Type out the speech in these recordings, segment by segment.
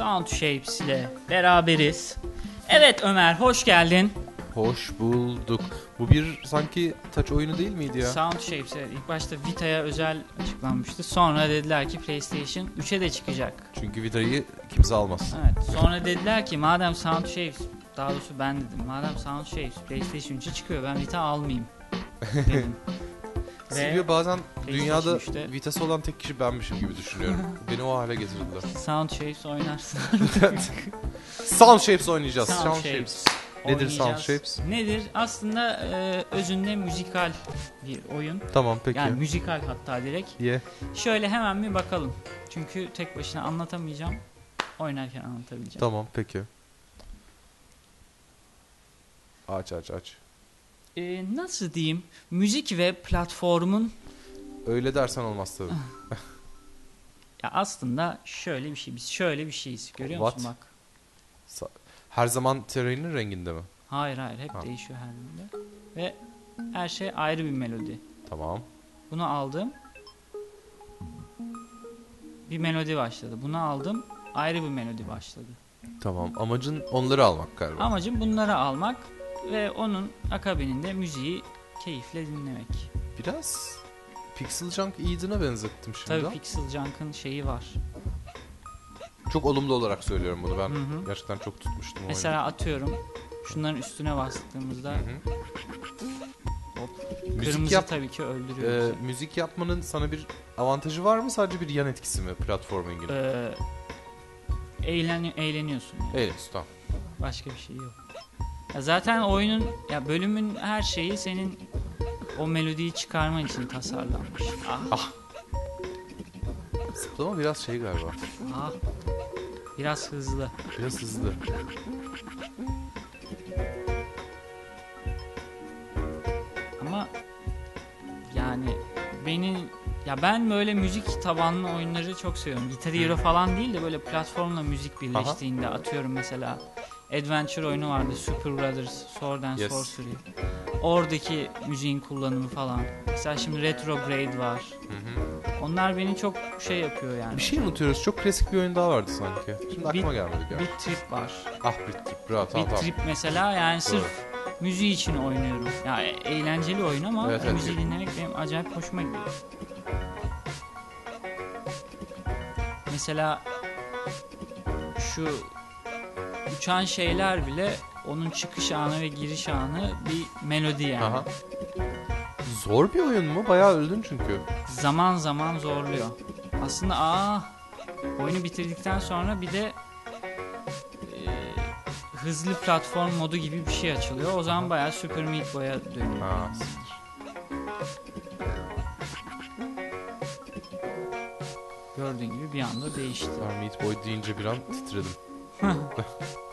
Sound Shapes ile beraberiz. Evet Ömer hoş geldin. Hoş bulduk. Bu bir sanki touch oyunu değil miydi ya? Sound Shapes evet, ilk başta Vita'ya özel açıklanmıştı. Sonra dediler ki PlayStation 3'e de çıkacak. Çünkü Vita'yı kimse almaz. Evet. Sonra dediler ki madem Sound Shapes daha doğrusu ben dedim. Madem Sound Shapes PlayStation 3'e çıkıyor ben Vita almayayım. Dedim. Silvio bazen dünyada üçte- Vita'sı olan tek kişi benmişim gibi düşünüyorum. Beni o hale getirdiler. Sound Shapes oynarsın. Sound Shapes oynayacağız. Sound Sound, Shapes. Shapes. Nedir Sound. Shapes? Nedir? Aslında e, özünde müzikal bir oyun. Tamam peki. Yani müzikal hatta direkt. Ye. Şöyle hemen bir bakalım. Çünkü tek başına anlatamayacağım. Oynarken anlatabileceğim. Tamam peki. Aç aç aç. E, nasıl diyeyim? Müzik ve platformun Öyle dersen olmaz tabii. ya aslında şöyle bir şey. Biz şöyle bir şeyiz. Görüyor musun What? bak. Sa- Her zaman terörinin renginde mi? Hayır hayır hep Ha. değişiyor her birinde. Ve her şey ayrı bir melodi. Tamam. Bunu aldım. Bir melodi başladı. Bunu aldım. Ayrı bir melodi başladı. Tamam. Amacın onları almak galiba. Amacım bunları almak ve onun akabininde müziği keyifle dinlemek. Biraz Pixel Junk Eden'a benzettim şimdi. Tabii Pixel Junk'ın şeyi var. Çok olumlu olarak söylüyorum bunu ben. Hı hı. Gerçekten çok tutmuştum o Mesela atıyorum şunların üstüne bastığımızda oyunu. Hı hı. Müzik, kırmızı yap, tabii ki öldürüyor. e, bizi. müzik yapmanın sana bir avantajı var mı? Sadece bir yan etkisi mi platforming'in? Ee, eğlen, eğleniyorsun. Yani. Evet, tamam. Başka bir şey yok. Ya zaten oyunun ya bölümün her şeyi senin o melodiyi çıkarman için tasarlanmış. Ah, Zıplama biraz şey galiba. ah. Biraz hızlı. Biraz hızlı. Ama yani beni ya ben böyle müzik tabanlı oyunları çok seviyorum. Guitar Hero falan değil de böyle platformla müzik birleştiğinde atıyorum mesela Adventure oyunu vardı Super Brothers Sword and Yes. Sorcery. Oradaki müziğin kullanımı falan. Mesela şimdi Retrograde var. Hı hı. Onlar beni çok şey yapıyor yani. Bir şey unutuyoruz. Çok klasik bir oyun daha vardı sanki. Şimdi aklıma gelmedi ya. Beat Trip var. Ah bitti. Bravo tamam Beat tamam. Trip mesela yani sırf müziği için oynuyorum. Ya e- eğlenceli oyun ama Evet, evet. müziği dinlemek benim acayip hoşuma gidiyor. Mesela şu uçan şeyler bile onun çıkış anı ve giriş anı bir melodi yani. Aha. Zor bir oyun mu? Bayağı öldün çünkü. Zaman zaman zorluyor. Aslında aa oyunu bitirdikten sonra bir de e, hızlı platform modu gibi bir şey açılıyor. O zaman bayağı Super Meat Boy'a dönüyor. Ha. Gördüğün gibi bir anda değişti. Ben Meat Boy deyince bir an titredim.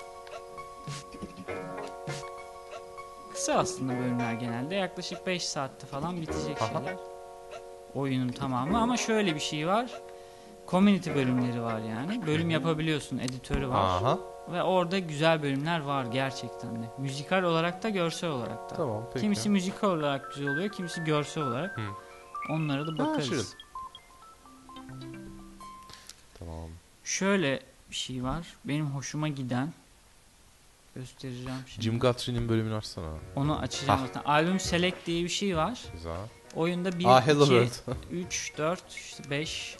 Kısa aslında bölümler genelde. Yaklaşık 5 saatte falan bitecek Aha. şeyler. Oyunun tamamı ama şöyle bir şey var. Community bölümleri var yani. Bölüm yapabiliyorsun, editörü var. Aha. Ve orada güzel bölümler var gerçekten de. Müzikal olarak da görsel olarak da. Tamam peki. Kimisi müzikal olarak güzel oluyor, kimisi görsel olarak. Hı. Onlara da bakarız. şirin. Tamam. Şöyle bir şey var. Benim hoşuma giden göstereceğim şimdi. Jim Guthrie'nin bölümünü açsana. Onu açacağım Ah. zaten. Albüm Select diye bir şey var. Güzel. Oyunda 1, Ah Hello 2, World. 3, 4, 5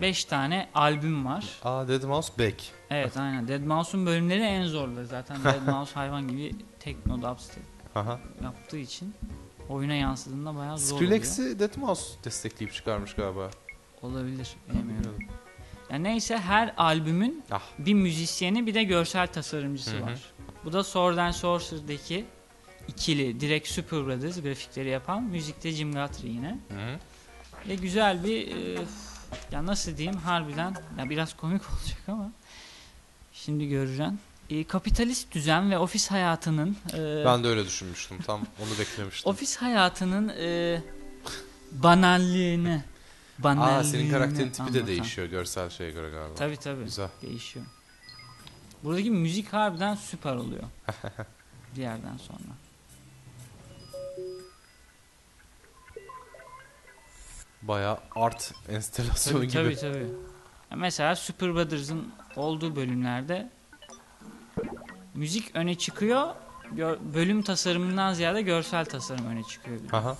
5 tane albüm var. Aa Dead Mouse Back. Evet aynen. Dead Mouse'un bölümleri en zorları zaten. Dead Mouse hayvan gibi tekno dubstep yaptığı için oyuna yansıdığında bayağı zor Skrillex'i Dead Mouse destekleyip çıkarmış galiba. oluyor. Olabilir. Bilmiyorum. Yani neyse her albümün Ah. bir müzisyeni bir de görsel tasarımcısı Hı hı. var. Bu da Sword and Sorcerer'daki ikili direkt Super Brothers grafikleri yapan müzikte Jim Guthrie yine. Hı -hı. Ve güzel bir e, ya nasıl diyeyim harbiden ya biraz komik olacak ama şimdi göreceksin. E, kapitalist düzen ve ofis hayatının e, Ben de öyle düşünmüştüm. Tam onu beklemiştim. ofis hayatının e, banalliğini banalliğini Aa senin karakterin tipi de anlatan. değişiyor görsel şeye göre galiba. Tabii. Güzel. Değişiyor. Buradaki müzik harbiden süper oluyor. bir yerden sonra. Baya art enstalasyonu Tabii gibi. tabii tabii. Mesela Super Brothers'ın olduğu bölümlerde müzik öne çıkıyor. bölüm tasarımından ziyade görsel tasarım öne çıkıyor. de. Aha.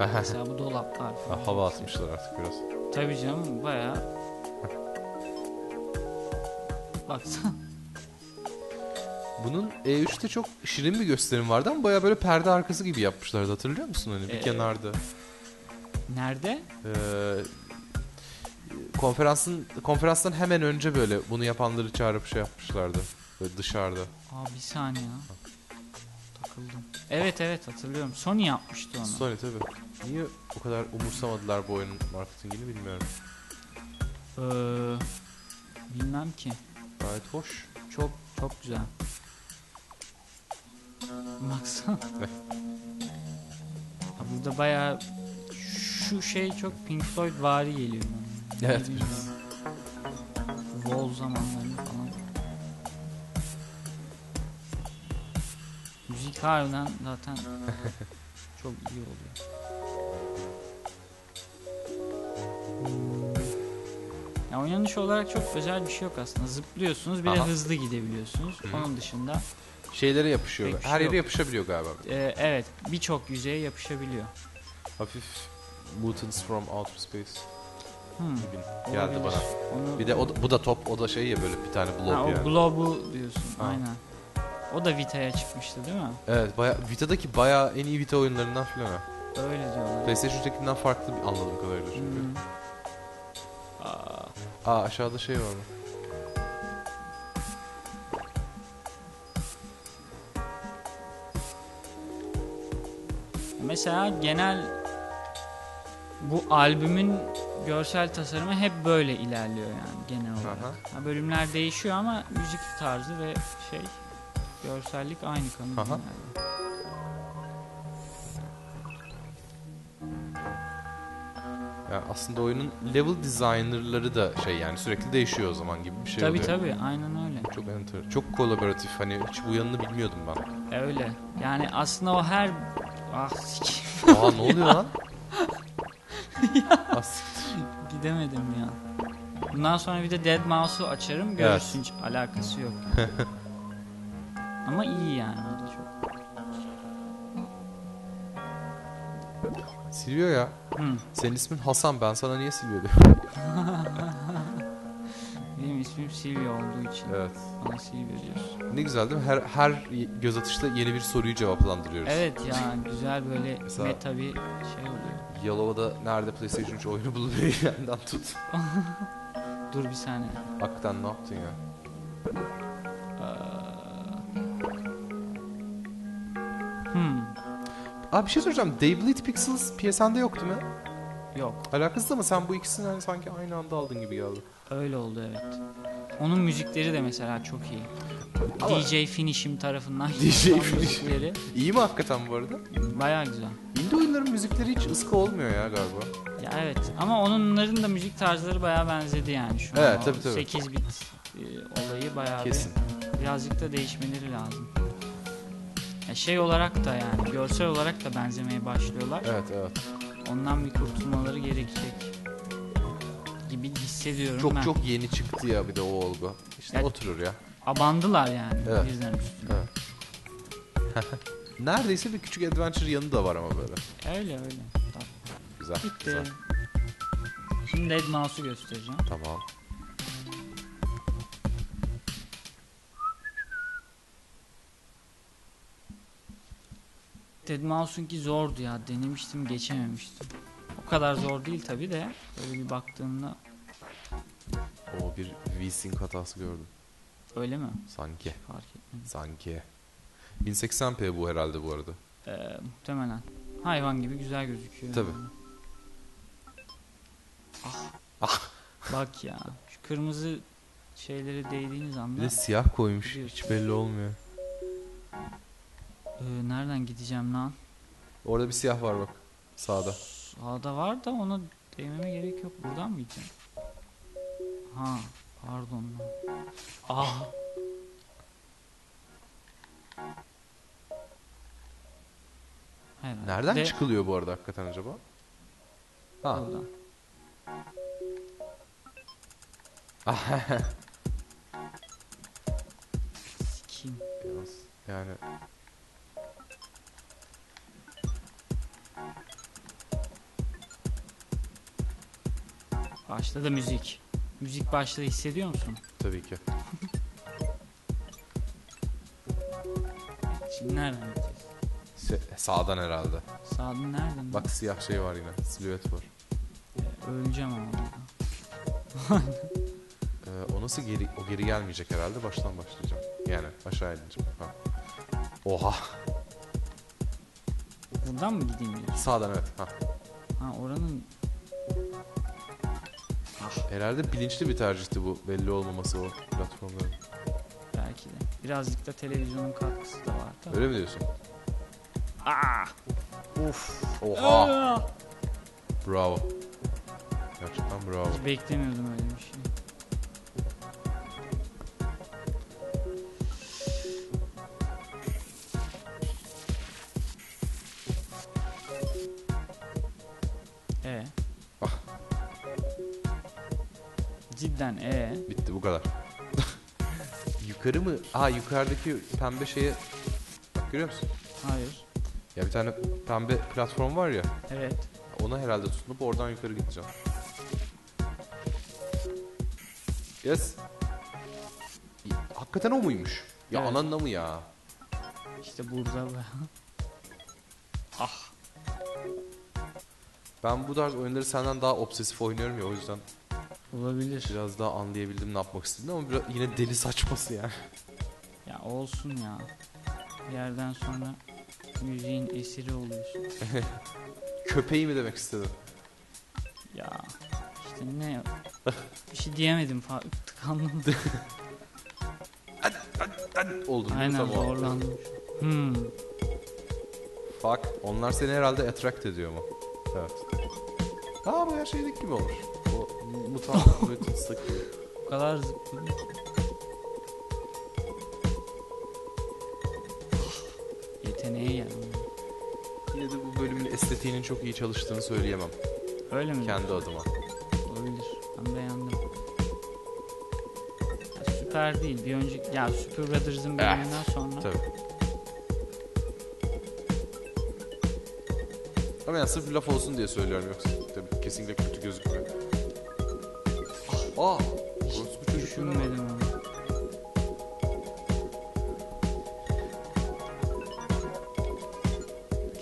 Mesela bu dolaplar falan. Hava atmışlar artık biraz. Tabii canım bayağı. Baksana. Bunun E3'te çok şirin bir gösterim vardı ama baya böyle perde arkası gibi yapmışlardı hatırlıyor musun hani bir Ee, kenarda. Nerede? Ee, konferansın konferanstan hemen önce böyle bunu yapanları çağırıp şey yapmışlardı. Böyle dışarıda. Aa bir saniye. Takıldım. Evet evet hatırlıyorum. Sony yapmıştı onu. Sony tabii. Niye o kadar umursamadılar bu oyunun marketingini bilmiyorum. Ee, bilmem ki. Gayet hoş. Çok çok güzel. Baksana. Ha, burada bayağı şu şey çok Pink Floyd vari geliyor bana. Evet, Bilmiyorum. Wall zamanlarında falan. Müzik harbiden zaten çok iyi oluyor. Ya oynanış olarak çok özel bir şey yok aslında. Zıplıyorsunuz bir de Aha. hızlı gidebiliyorsunuz. Hı. Onun dışında Şeylere yapışıyor. Pek bir Her şey yere yok. yapışabiliyor galiba. e, evet birçok yüzeye yapışabiliyor. Hafif Mutants from Outer Space Hmm, gibi geldi olabilir. bana. Onu, Bir de o, bu da top, o da şey ya böyle bir tane blob ha, o yani. Glob'u diyorsun Ha. aynen. O da Vita'ya çıkmıştı değil mi? Evet, baya Vita'daki baya en iyi Vita oyunlarından filan ha. Öyle diyorlar. PlayStation 3'tekinden farklı bir anladığım kadarıyla çünkü. Hmm. Aa, aşağıda şey var mı? Mesela genel bu albümün görsel tasarımı hep böyle ilerliyor yani genel olarak. Aha. Ha, bölümler değişiyor ama müzik tarzı ve şey görsellik aynı kalıyor. Yani aslında oyunun level designerları da şey yani sürekli değişiyor o zaman gibi bir şey tabii oluyor. tabii aynen öyle. Çok enter. Çok kolaboratif hani hiç bu yanını bilmiyordum ben. E, öyle. Yani aslında o her ah sikeyim. Aa ne oluyor lan? Gidemedim ya. Bundan sonra bir de Dead Mouse'u açarım görürsün hiç alakası yok. Ama iyi yani çok. Silvio ya. Hı. Senin ismin Hasan ben sana niye Silvio diyorum? Benim ismim Silvio olduğu için Evet. bana Silvio diyorsun. Ne güzel değil mi? Her, her göz atışta yeni bir soruyu cevaplandırıyoruz. Evet ya güzel böyle Mesela- meta bir şey oluyor. Yalova'da nerede PlayStation 3 oyunu bulunuyor yandan tut. Dur bir saniye. Hakikaten ne yaptın ya? Abi bir şey soracağım. Beyblade Pixels PSN'de yok değil mi? Yok Alakasız ama sen bu ikisini hani sanki aynı anda aldın gibi geldi. öyle oldu evet. Onun müzikleri de mesela çok iyi. Ama- DJ Finishim tarafından DJ yapılan Finishim. müzikleri İyi mi hakikaten bu arada? baya güzel. Indie oyunların müzikleri hiç ıska olmuyor ya galiba. Ya evet ama onların da müzik tarzları baya benzedi yani şu an. Evet, tabii, tabii. 8 bit e, olayı baya Kesin. bir birazcık da değişmeleri lazım. Şey olarak da yani görsel olarak da benzemeye başlıyorlar. Evet evet. Ondan bir kurtulmaları gerekecek gibi hissediyorum Çok ben. çok yeni çıktı ya bir de o olgu. İşte Ya- oturur ya. Abandılar yani Evet. birden üstüne. Evet. Neredeyse bir küçük adventure yanı da var ama böyle. Öyle öyle. Tamam. Güzel. Bitti. güzel. Şimdi Dead Mouse'u göstereceğim. Tamam. Dead Mouse'unki zordu ya. Denemiştim geçememiştim. O kadar zor değil tabi de. Böyle bir baktığımda O bir V-Sync hatası gördüm. öyle mi? Sanki. Fark etmedim. Sanki. 1080p bu herhalde bu arada. Ee, muhtemelen. Hayvan gibi güzel gözüküyor. Tabii. yani. Ah. Ah. Bak ya. Şu kırmızı şeyleri değdiğiniz Bir anda de siyah koymuş. Hiç belli olmuyor. Ee, nereden gideceğim lan? Orada bir siyah var bak. Sağda. Sağda var da ona değmeme gerek yok. Buradan mı gideceğim? Ha, pardon lan. Ah. Herhalde. Nereden De- çıkılıyor bu arada hakikaten acaba? Ha. Buradan. Sikeyim. Yalnız yani Başladı müzik. Müzik başladı hissediyor musun? tabii ki. Şimdi nereden gideceğiz? Se- sağdan herhalde. Sağdan nereden? Bak siyah şey var yine. Silüet var. Ee, Öleceğim ama. Ee, o nasıl geri o geri gelmeyecek herhalde. Baştan başlayacağım. Yani aşağı ineceğim. Ha. Oha. Buradan mı gideyim diyorsun? Sağdan evet. Ha. Ha oranın Herhalde bilinçli bir tercihti bu. Belli olmaması o platformların. belki de. Birazcık da televizyonun katkısı da var. Tabii. Öyle mi diyorsun? Aa! Uf. Oha. Aa! Bravo. Gerçekten bravo. Hiç beklemiyordum öyle bir şey. Cidden e. Bitti bu kadar. Yukarı mı? Aa yukarıdaki pembe şeye Bak görüyor musun? Hayır. Ya bir tane pembe platform var ya. Evet. Ona herhalde tutunup oradan yukarı gideceğim. Yes. Hakikaten o muymuş? Ya Evet. ananla mı ya? İşte burada bu. ah. Ben bu tarz oyunları senden daha obsesif oynuyorum ya o yüzden Olabilir. biraz daha anlayabildim ne yapmak istediğini ama biraz, yine deli saçması yani. Ya olsun ya. Bir yerden sonra müziğin esiri oluyorsun. Köpeği mi demek istedim? Ya işte ne bir şey diyemedim falan tıkandım. Oldun değil mi? Aynen Tamam. zorlandım. Hmm. Fuck. Onlar seni herhalde attract ediyor mu? Evet. Aa bu her şeydeki gibi olmuş. Mutant mutant gibi. Bu kadar zıpladım. Yeteneği yani. Yine de bu bölümün estetiğinin çok iyi çalıştığını söyleyemem. Öyle mi? Kendi adıma. Olabilir. Ben beğendim. Ya süper değil. Bir önceki ya Super Brothers'ın bölümünden sonra Tabii. Ama yani sırf laf olsun diye söylüyorum yoksa tabii kesinlikle kötü gözükmüyor. Aa! hiç düşünmedim onu.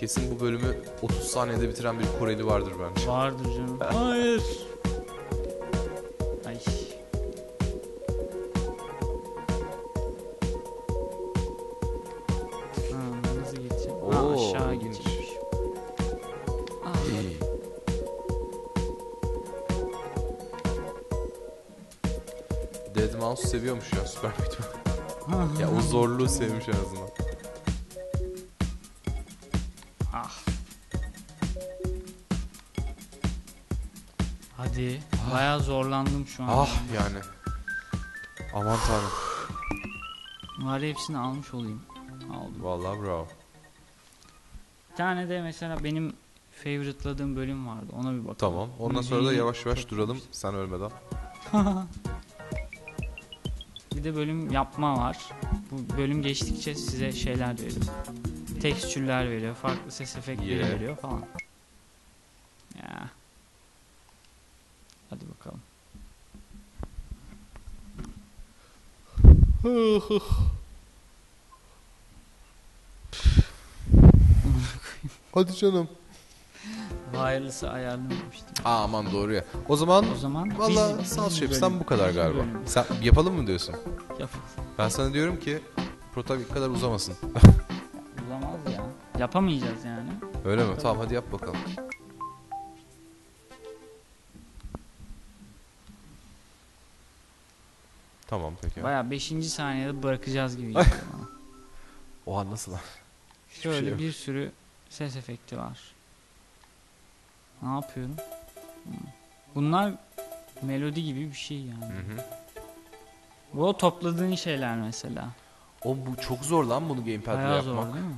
Kesin bu bölümü 30 saniyede bitiren bir Koreli vardır bence. Vardır canım. Hayır. Dead Mouse seviyormuş ya Super Meat Boy. ya o zorluğu sevmiş en azından. ah. Hadi. Bayağı zorlandım şu an. Ah yani. Aman tanrım. Bari hepsini almış olayım. Aldım. Vallahi bravo. Bir tane de mesela benim favorite'ladığım bölüm vardı. Ona bir bakalım. Tamam. Ondan sonra da yavaş yavaş duralım sen ölmeden. De bölüm yapma var. Bu bölüm geçtikçe size şeyler veriyor. Tekstürler veriyor, farklı ses efektleri Yeah. veriyor falan. Ya. Hadi bakalım. Hadi canım. Wireless'ı ayarlamamıştım. Aa aman doğru ya. O zaman O zaman Valla biz- sağ ol biz şefsten bölüm- bu kadar galiba. bölüm Sen yapalım mı diyorsun? Yapalım. Ben sana diyorum ki protagonist kadar uzamasın. Bulamaz ya. Yapamayacağız yani. Öyle mi? Tamam hadi yap bakalım. Tamam peki. Baya 5. saniyede bırakacağız gibi geliyor bana. Oha nasıl lan? Şöyle şey yok. bir sürü ses efekti var. Ne yapıyorum? Hmm. Bunlar melodi gibi bir şey yani. Hı hı. Bu o topladığın şeyler mesela. O bu çok zor lan bunu gamepad'le Bayağı yapmak. zor değil mi?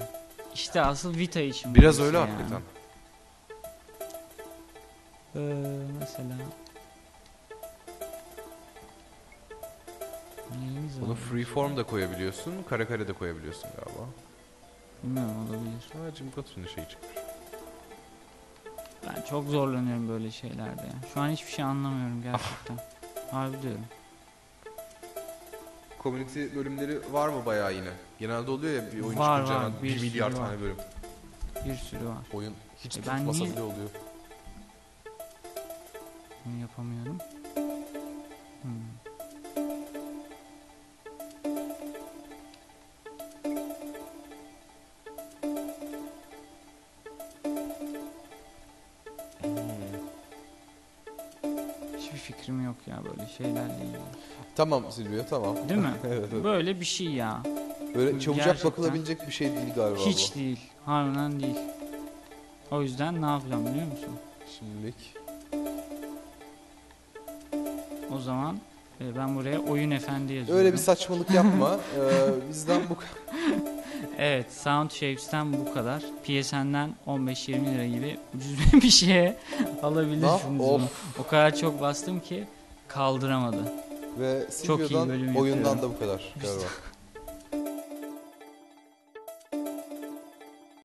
İşte asıl Vita için. Biraz öyle yani. hakikaten. Ee, mesela Neyimiz Bunu freeform da koyabiliyorsun, kare kare de koyabiliyorsun galiba. Bilmiyorum olabilir. Ha Jim Gottson'un şeyi çıkmış. Ben çok zorlanıyorum böyle şeylerde. ya. Şu an hiçbir şey anlamıyorum gerçekten. Harbi diyorum. Community bölümleri var mı bayağı yine? Genelde oluyor ya bir oyun Var, çıkınca var. hemen Bir 1 milyar sürü tane var. bölüm. Bir sürü var. Oyun hiç E ben tutmasa niye- bile oluyor. Bunu yapamıyorum. Hmm. Ya böyle şeylerle ilgili. Tamam Silvio tamam. Değil mi? evet, evet. Böyle bir şey ya. Böyle çabucak Gerçekten. bakılabilecek bir şey değil galiba Hiç bu. değil. Harbiden değil. O yüzden ne yapacağım biliyor musun? Şimdilik. O zaman e, ben buraya oyun efendi yazıyorum. Öyle bir saçmalık yapma. ee, bizden bu Evet, Sound Shapes'ten bu kadar. PSN'den 15-20 lira gibi ucuz bir şeye alabilirsiniz Of. O kadar çok bastım ki kaldıramadı. Ve Çok iyi Silvio'dan bölüm oyundan yapıyorum. da bu kadar galiba.